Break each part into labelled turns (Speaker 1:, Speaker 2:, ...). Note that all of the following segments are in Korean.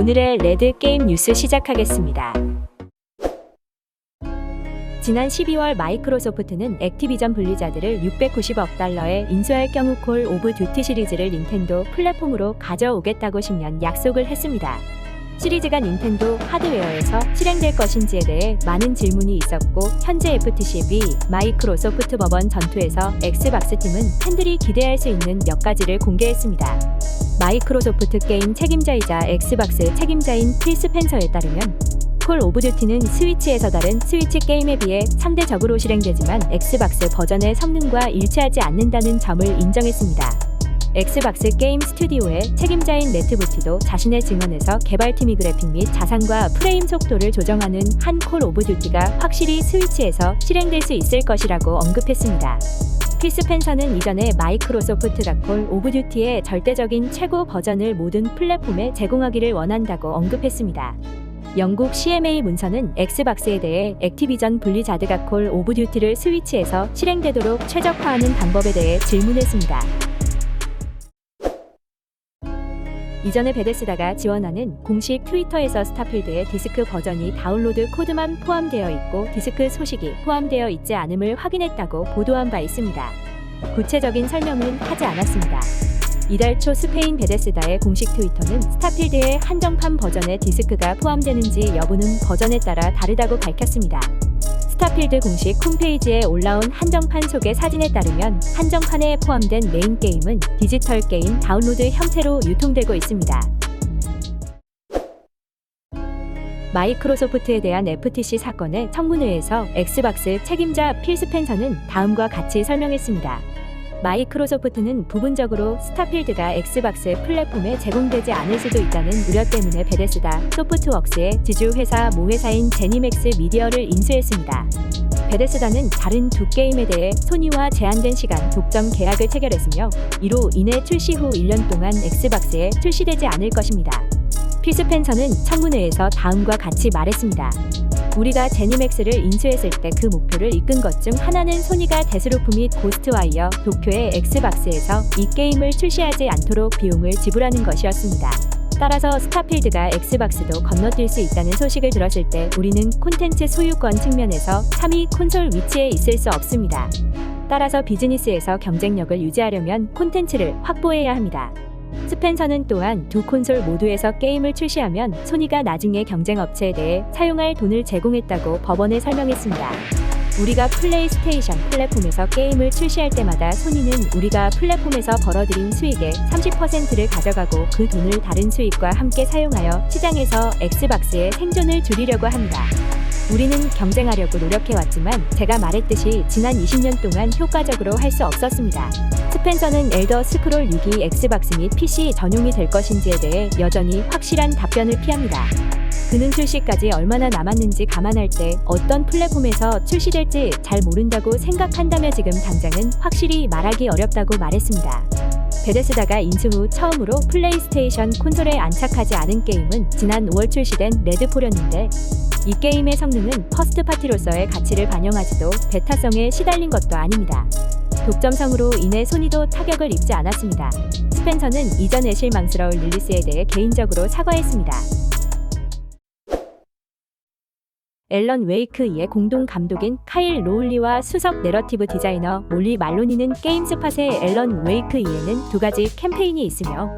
Speaker 1: 오늘의 레드 게임 뉴스 시작하겠습니다. 지난 12월 마이크로소프트는 액티비전 분리자들을 690억 달러에 인수할 경우 콜 오브 듀티 시리즈를 닌텐도 플랫폼으로 가져오겠다고 10년 약속을 했습니다. 시리즈가 닌텐도 하드웨어에서 실행될 것인지에 대해 많은 질문이 있었고 현재 FTC-B 마이크로소프트 법원 전투에서 엑스박스 팀은 팬들이 기대할 수 있는 몇 가지를 공개했습니다. 마이크로소프트 게임 책임자이자 엑스박스 책임자인 필 스펜서에 따르면 콜 오브 듀티는 스위치에서 다른 스위치 게임에 비해 상대적으로 실행되지만 엑스박스 버전의 성능과 일치하지 않는다는 점을 인정했습니다. 엑스박스 게임 스튜디오의 책임자인 레트부티도 자신의 증언에서 개발팀이 그래픽 및 자산과 프레임 속도를 조정하는 한 콜 오브 듀티가 확실히 스위치에서 실행될 수 있을 것이라고 언급했습니다. 피스펜서는 이전에 마이크로소프트가 콜 오브 듀티의 절대적인 최고 버전을 모든 플랫폼에 제공하기를 원한다고 언급했습니다. 영국 CMA 문서는 엑스박스에 대해 액티비전 분리자드가 콜 오브 듀티를 스위치에서 실행되도록 최적화하는 방법에 대해 질문했습니다. 이전에 베데스다가 지원하는 공식 트위터에서 스타필드의 디스크 버전이 다운로드 코드만 포함되어 있고 디스크 소식이 포함되어 있지 않음을 확인했다고 보도한 바 있습니다. 구체적인 설명은 하지 않았습니다. 이달 초 스페인 베데스다의 공식 트위터는 스타필드의 한정판 버전에 디스크가 포함되는지 여부는 버전에 따라 다르다고 밝혔습니다. 스타필드 공식 홈페이지에 올라온 한정판 속의 사진에 따르면 한정판에 포함된 메인 게임은 디지털 게임 다운로드 형태로 유통되고 있습니다. 마이크로소프트에 대한 FTC 사건의 청문회에서 엑스박스 책임자 필 스펜서는 다음과 같이 설명했습니다. 마이크로소프트는 부분적으로 스타필드가 엑스박스 플랫폼에 제공되지 않을 수도 있다는 우려 때문에 베데스다 소프트웍스의 지주 회사 모회사인 제니맥스 미디어를 인수했습니다. 베데스다는 다른 두 게임에 대해 소니와 제한된 시간 독점 계약을 체결했으며 이로 인해 출시 후 1년 동안 엑스박스에 출시되지 않을 것입니다. 필스펜서는 청문회에서 다음과 같이 말했습니다. 우리가 제니맥스를 인수했을 때 그 목표를 이끈 것 중 하나는 소니가 데스루프 및 고스트와이어 도쿄의 엑스박스에서 이 게임을 출시하지 않도록 비용을 지불하는 것이었습니다. 따라서 스타필드가 엑스박스도 건너뛸 수 있다는 소식을 들었을 때 우리는 콘텐츠 소유권 측면에서 3위 콘솔 위치에 있을 수 없습니다. 따라서 비즈니스에서 경쟁력을 유지하려면 콘텐츠를 확보해야 합니다. 스펜서는 또한 두 콘솔 모두에서 게임을 출시하면 소니가 나중에 경쟁 업체에 대해 사용할 돈을 제공했다고 법원에 설명했습니다. 우리가 플레이스테이션 플랫폼에서 게임을 출시할 때마다 소니는 우리가 플랫폼에서 벌어들인 수익의 30%를 가져가고 그 돈을 다른 수익과 함께 사용하여 시장에서 엑스박스의 생존을 줄이려고 합니다. 우리는 경쟁하려고 노력해왔지만 제가 말했듯이 지난 20년 동안 효과적으로 할 수 없었습니다. 스펜서는 엘더 스크롤 6이 엑스박스 및 PC 전용이 될 것인지에 대해 여전히 확실한 답변을 피합니다. 그는 출시까지 얼마나 남았는지 감안할 때 어떤 플랫폼에서 출시될지 잘 모른다고 생각한다며 지금 당장은 확실히 말하기 어렵다고 말했습니다. 베데스다가 인수 후 처음으로 플레이스테이션 콘솔에 안착하지 않은 게임은 지난 5월 출시된 레드포렸는데 이 게임의 성능은 퍼스트 파티로서의 가치를 반영하지도 베타성에 시달린 것도 아닙니다. 독점성으로 인해 소니도 타격을 입지 않았습니다. 스펜서는 이전의 실망스러운 릴리스에 대해 개인적으로 사과했습니다. 앨런 웨이크 2의 공동 감독인 카일 로울리와 수석 내러티브 디자이너 몰리 말로니는 게임 스팟의 앨런 웨이크 2에는 두 가지 캠페인이 있으며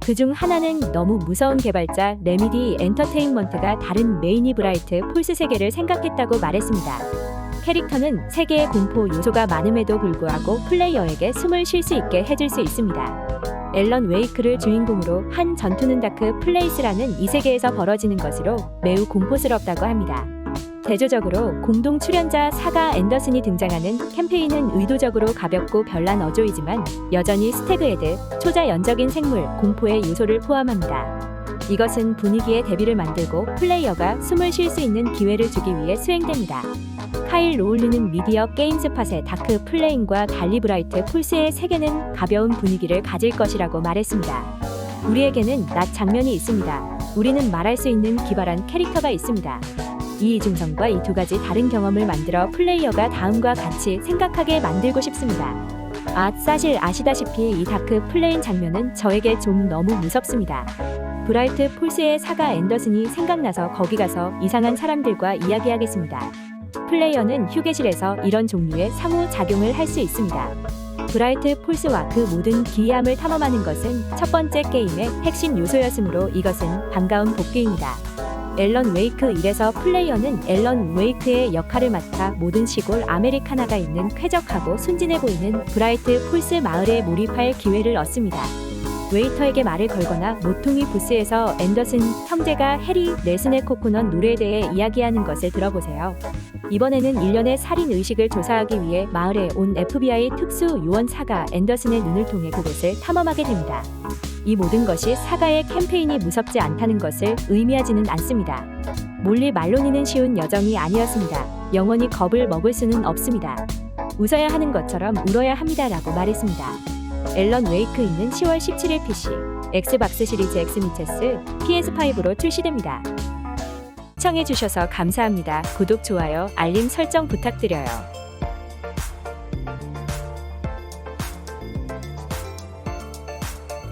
Speaker 1: 그중 하나는 너무 무서운 개발자 레미디 엔터테인먼트가 다른 메이니 브라이트 폴스 세계를 생각했다고 말했습니다. 캐릭터는 세계의 공포 요소가 많음에도 불구하고 플레이어에게 숨을 쉴 수 있게 해줄 수 있습니다. 앨런 웨이크를 주인공으로 한 전투는 다크 플레이스라는 이 세계에서 벌어지는 것으로 매우 공포스럽다고 합니다. 대조적으로 공동 출연자 사가 앤더슨이 등장하는 캠페인은 의도적으로 가볍고 별난 어조이지만 여전히 스태그헤드, 초자연적인 생물, 공포의 요소를 포함합니다. 이것은 분위기의 대비를 만들고 플레이어가 숨을 쉴 수 있는 기회를 주기 위해 수행됩니다. 카일 로울리는 미디어 게임 스팟의 다크 플레인과 달리 브라이트 폴스의 세계는 가벼운 분위기를 가질 것이라고 말했습니다. 우리에게는 낮 장면이 있습니다. 우리는 말할 수 있는 기발한 캐릭터가 있습니다. 이 이중성과 이 두 가지 다른 경험을 만들어 플레이어가 다음과 같이 생각하게 만들고 싶습니다. 아, 사실 아시다시피 이 다크 플레인 장면은 저에게 좀 너무 무섭습니다. 브라이트 폴스의 사가 앤더슨이 생각나서 거기 가서 이상한 사람들과 이야기하겠습니다. 플레이어는 휴게실에서 이런 종류의 상호작용을 할 수 있습니다. 브라이트 폴스와 그 모든 기이함을 탐험하는 것은 첫 번째 게임의 핵심 요소였으므로 이것은 반가운 복귀입니다. 앨런 웨이크 1에서 플레이어는 앨런 웨이크의 역할을 맡아 모든 시골 아메리카나가 있는 쾌적하고 순진해 보이는 브라이트 폴스 마을에 몰입할 기회를 얻습니다. 웨이터에게 말을 걸거나 모퉁이 부스에서 앤더슨 형제가 해리 넬슨의 코코넛 노래에 대해 이야기하는 것을 들어보세요. 이번에는 일련의 살인 의식을 조사하기 위해 마을에 온 FBI 특수 요원 사가 앤더슨의 눈을 통해 그곳을 탐험하게 됩니다. 이 모든 것이 사가의 캠페인이 무섭지 않다는 것을 의미하지는 않습니다. 몰리 말로니는 쉬운 여정이 아니었습니다. 영원히 겁을 먹을 수는 없습니다. 웃어야 하는 것처럼 울어야 합니다라고 말했습니다. 앨런 웨이크 있는 10월 17일 PC, 엑스박스 시리즈 엑스미체스 PS5로 출시됩니다. 시청해주셔서 감사합니다. 구독, 좋아요, 알림 설정 부탁드려요.